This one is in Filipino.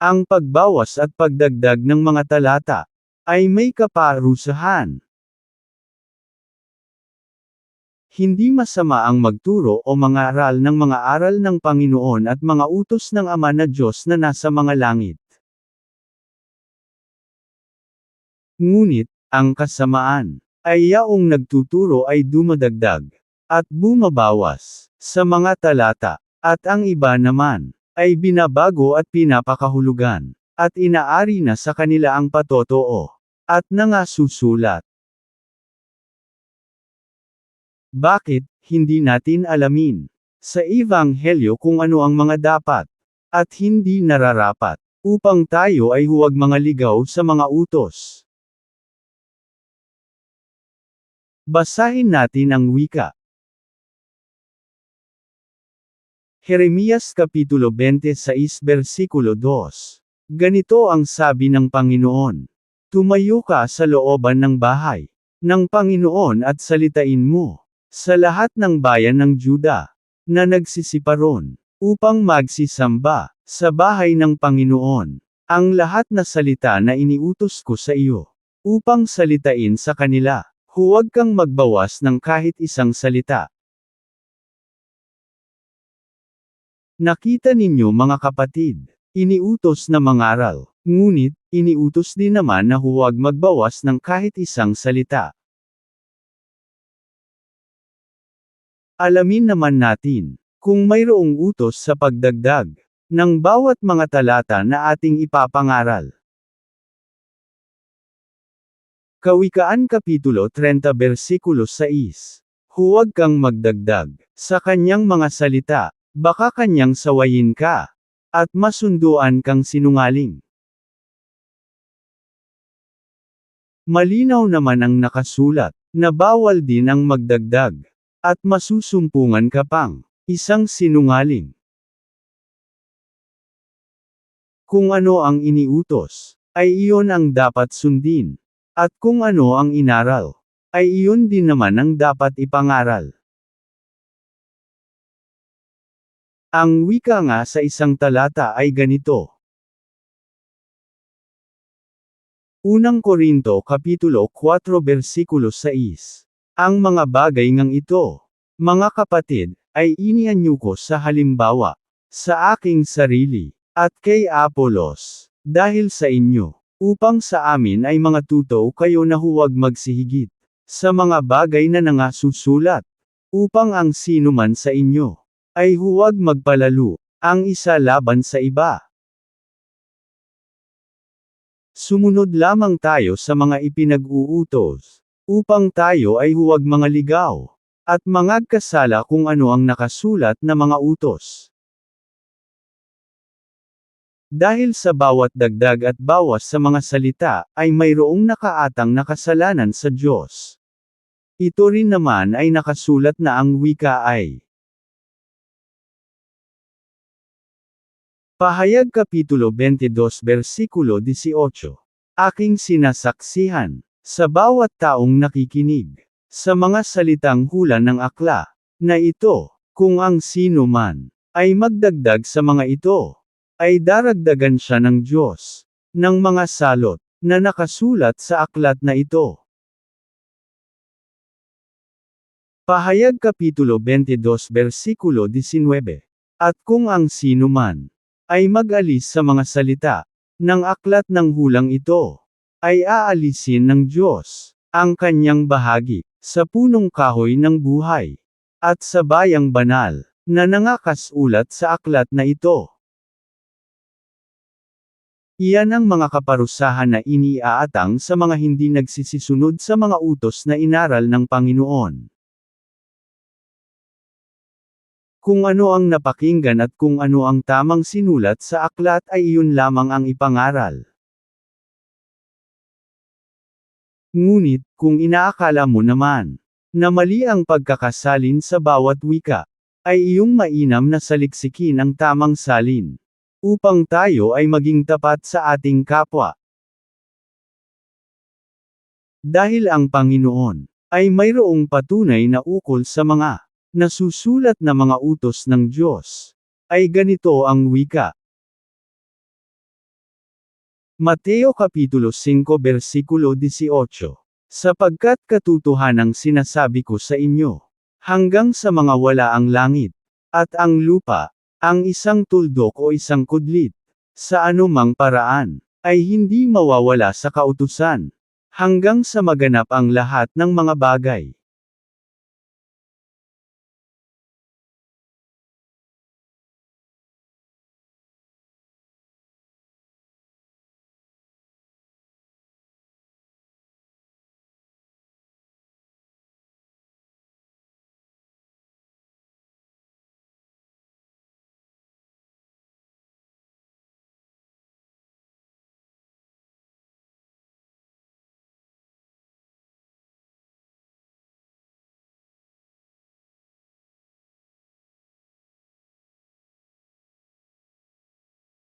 Ang pagbawas at pagdagdag ng mga talata ay may kaparusahan. Hindi masama ang magturo o mangaral ng mga aral ng Panginoon at mga utos ng Ama na Diyos na nasa mga langit. Ngunit, ang kasamaan ay yaong nagtuturo ay dumadagdag at bumabawas sa mga talata, at ang iba naman ay binabago at pinapakahulugan, at inaari na sa kanila ang patotoo, at nangasusulat. Bakit, hindi natin alamin, sa Ebanghelyo kung ano ang mga dapat, at hindi nararapat, upang tayo ay huwag mga ligaw sa mga utos. Basahin natin ang wika. Jeremias Kapitulo 26 Versikulo 2 Ganito ang sabi ng Panginoon. Tumayo ka sa looban ng bahay ng Panginoon at salitain mo sa lahat ng bayan ng Juda na nagsisiparon upang magsisamba sa bahay ng Panginoon ang lahat na salita na iniutos ko sa iyo upang salitain sa kanila. Huwag kang magbawas ng kahit isang salita. Nakita ninyo mga kapatid, iniutos na mangaral, ngunit, iniutos din naman na huwag magbawas ng kahit isang salita. Alamin naman natin, kung mayroong utos sa pagdagdag, ng bawat mga talata na ating ipapangaral. Kawikaan Kapitulo 30 Versikulo 6 Huwag kang magdagdag sa kanyang mga salita, baka kanyang sawayin ka, at masunduan kang sinungaling. Malinaw naman ang nakasulat, na bawal din ang magdagdag, at masusumpungan ka pang, isang sinungaling. Kung ano ang iniutos, ay iyon ang dapat sundin. At kung ano ang inaral, ay iyon din naman ang dapat ipangaral. Ang wika nga sa isang talata ay ganito. Unang Korinto Kapitulo 4 Versikulo 6. Ang mga bagay ngang ito, mga kapatid, ay inianyo ko sa halimbawa, sa aking sarili, at kay Apolos, dahil sa inyo upang sa amin ay mga tuto kayo na huwag magsihigit sa mga bagay na nangasusulat, upang ang sino man sa inyo ay huwag magpalalo, ang isa laban sa iba. Sumunod lamang tayo sa mga ipinag-uutos, upang tayo ay huwag mga ligaw, at mangagkasala kung ano ang nakasulat na mga utos. Dahil sa bawat dagdag at bawas sa mga salita, ay mayroong nakaatang nakasalanan sa Diyos. Ito rin naman ay nakasulat na ang wika ay. Pahayag Kapitulo 22 Versikulo 18. Aking sinasaksihan, sa bawat taong nakikinig, sa mga salitang hula ng akla, na ito, kung ang sino man, ay magdagdag sa mga ito, ay daragdagan siya ng Diyos, ng mga salot, na nakasulat sa aklat na ito. Pahayag Kapitulo 22 Versikulo 19. At kung ang sino man, ay mag-alis sa mga salita, ng aklat ng hulang ito, ay aalisin ng Diyos, ang kanyang bahagi, sa punong kahoy ng buhay, at sa bayang banal, na nangakasulat sa aklat na ito. Iyan ang mga kaparusahan na iniaatang sa mga hindi nagsisisunod sa mga utos na inaral ng Panginoon. Kung ano ang napakinggan at kung ano ang tamang sinulat sa aklat ay iyon lamang ang ipangaral. Ngunit, kung inaakala mo naman, na mali ang pagkakasalin sa bawat wika, ay iyong mainam na saliksikin ang tamang salin. Upang tayo ay maging tapat sa ating kapwa. Dahil ang Panginoon, ay mayroong patunay na ukol sa mga nasusulat na mga utos ng Diyos, ay ganito ang wika. Mateo Kapitulo 5 Versikulo 18 Sapagkat katotohanang sinasabi ko sa inyo, hanggang sa mga wala ang langit, at ang lupa, ang isang tuldok o isang kudlit, sa anumang paraan, ay hindi mawawala sa kautusan, hanggang sa maganap ang lahat ng mga bagay.